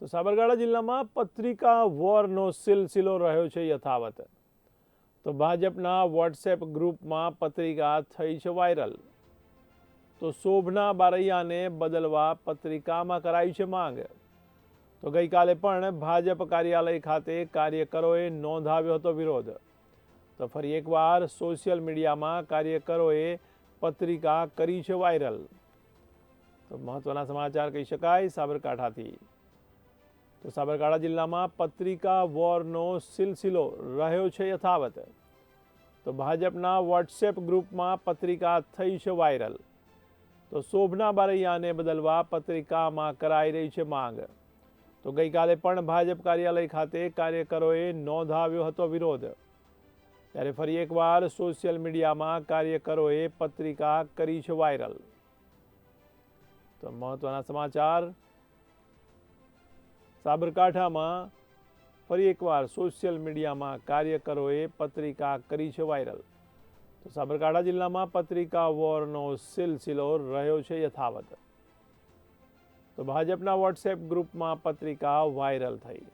તો સાબરકાંઠા જિલ્લામાં પત્રિકા વોરનો સિલસિલો રહ્યો છે યથાવત. તો ભાજપના વોટ્સએપ ગ્રુપમાં પત્રિકા થઈ છે વાયરલ. તો શોભના બારૈયાને બદલવા પત્રિકામાં કરાઈ છે માંગ. તો ગઈકાલે પણ ભાજપ કાર્યાલય ખાતે કાર્યકરોએ નોંધાવ્યો હતો વિરોધ. તો ફરી એકવાર સોશિયલ મીડિયામાં કાર્યકરોએ પત્રિકા કરી છે વાયરલ. તો મહત્વના સમાચાર કહી શકાય સાબરકાંઠાથી. તો સાબરકાંઠા જિલ્લામાં પત્રિકા વોરનો સિલસિલો રહ્યો છે યથાવત. તો ભાજપના વોટ્સએપ ગ્રુપમાં પત્રિકા થઈ છે વાયરલ. તો શોભના બારૈયાને બદલવા પત્રિકામાં કરાઈ રહી છે માંગ. તો ગઈકાલે પણ ભાજપ કાર્યાલય ખાતે કાર્યકરોએ નોંધાવ્યો હતો વિરોધ. ત્યારે ફરી એકવાર સોશિયલ મીડિયામાં કાર્યકરોએ પત્રિકા કરી છે વાયરલ. તો મહત્વના સમાચાર. સાબરકાંઠામાં ફરી એકવાર સોશિયલ મીડિયામાં કાર્યકરોએ પત્રિકા કરી છે વાયરલ. તો સાબરકાંઠા જિલ્લામાં પત્રિકા વોરનો સિલસિલો રહ્યો છે યથાવત. તો ભાજપના વોટ્સએપ ગ્રુપમાં પત્રિકા વાયરલ થઈ.